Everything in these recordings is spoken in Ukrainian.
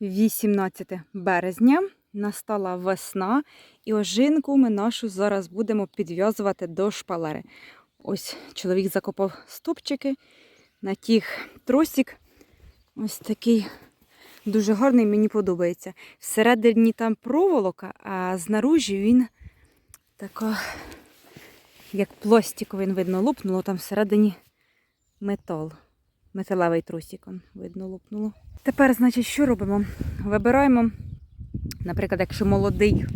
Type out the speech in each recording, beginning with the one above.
18 березня. Настала весна, і ожинку ми нашу зараз будемо підв'язувати до шпалери. Ось чоловік закопав стопчики на тих тросик. Ось такий дуже гарний, мені подобається. Всередині там проволока, а знаружі він така, як пластиковий, він видно, лопнуло, там всередині метал. Металевий трусик, видно, лопнуло. Тепер, значить, що робимо? Вибираємо, наприклад, якщо молодий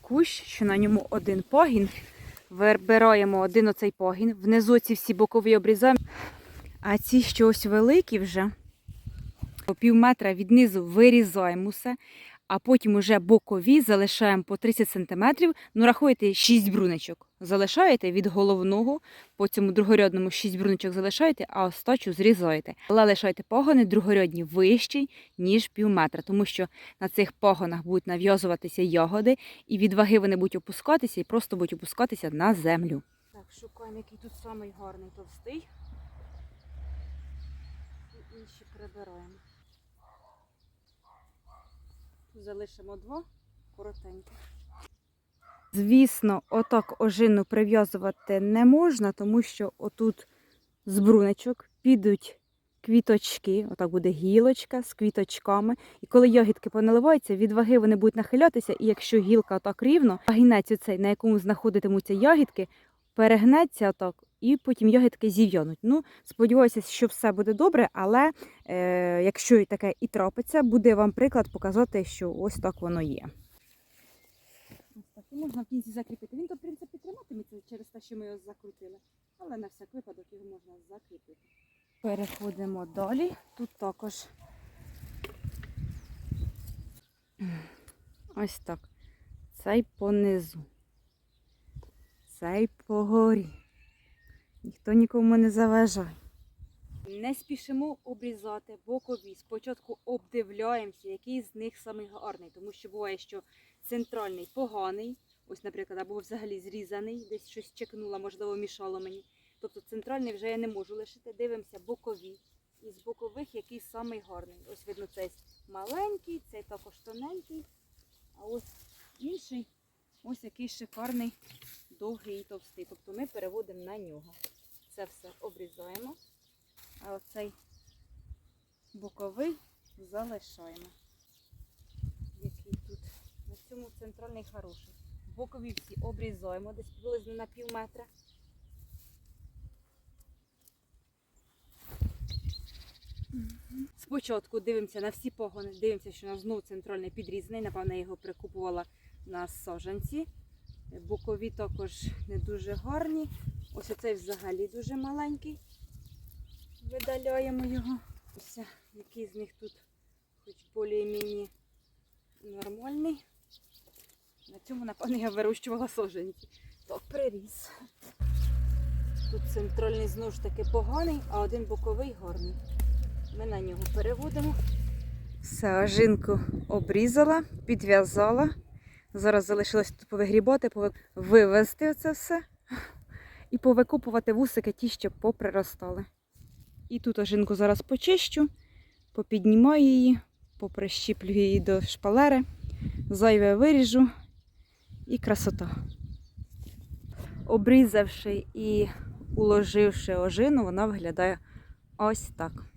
кущ, що на ньому один погін, вибираємо один оцей погін, внизу ці всі бокові обрізаємо, а ці що ось великі вже, по пів метра від низу вирізаємо все, а потім уже бокові залишаємо по 30 см. Ну, рахуйте 6 бруничок. Залишаєте від головного, по цьому другорядному 6 бруничок залишаєте, а остачу зрізаєте. Але лишайте пагони другорядні вищі, ніж пів метра, тому що на цих пагонах будуть нав'язуватися ягоди, і від ваги вони будуть опускатися і просто будуть опускатися на землю. Так, шукаємо, який тут самий гарний товстий. І інші прибираємо. Залишимо два коротенькі. Звісно, отак ожину прив'язувати не можна, тому що отут з бруничок підуть квіточки, отак буде гілочка з квіточками. І коли ягідки поналиваються, від ваги вони будуть нахилятися, і якщо гілка отак рівно, вагінець оцей, на якому знаходитимуться ягідки, перегнеться отак, і потім ягідки зів'януть. Ну, сподіваюся, що все буде добре, але е, якщо і таке і трапиться, буде вам приклад показати, що ось так воно є. Ось так, і можна в кінці закріпити. Він то, в принципі, триматиметься через те, що ми його закрутили, але на всяк випадок його можна закріпити. Переходимо далі. Тут також ось так. Цей понизу. Цей погорі. Ніхто нікому не заважає. Не спішимо обрізати бокові. Спочатку обдивляємося, який з них самий гарний, тому що буває, що центральний поганий, ось, наприклад, або взагалі зрізаний, десь щось чекнуло, можливо, мішало мені. Тобто центральний вже я не можу лишити. Дивимося бокові. І з бокових який самий гарний. Ось видно, цей маленький, цей також тоненький. А ось інший, ось який шикарний, довгий і товстий. Тобто ми переводимо на нього. Це все обрізаємо. А оцей боковий залишаємо. Який тут. На цьому центральний хороший. Бокові всі обрізаємо десь приблизно на пів метра. Спочатку дивимося на всі погони, дивимося, що у нас знову центральний підрізаний. Напевно, я його прикупувала на сажанці. Бокові також не дуже гарні. Ось оцей взагалі дуже маленький. Видаляємо його. Ось який з них тут хоч більш-міні нормальний. На цьому, напевно, я вирощувала саженці. Так, приріс. Тут центральний знову ж таки поганий, а один боковий гарний. Ми на нього переводимо. Все, ожинку обрізала, підв'язала. Зараз залишилось тут повигрібати, вивезти це все і повикупувати вусики ті, що поприростали. І тут ожинку зараз почищу, попіднімаю її, поприщіплю її до шпалери, зайве виріжу і красота. Обрізавши і уложивши ожину, вона виглядає ось так.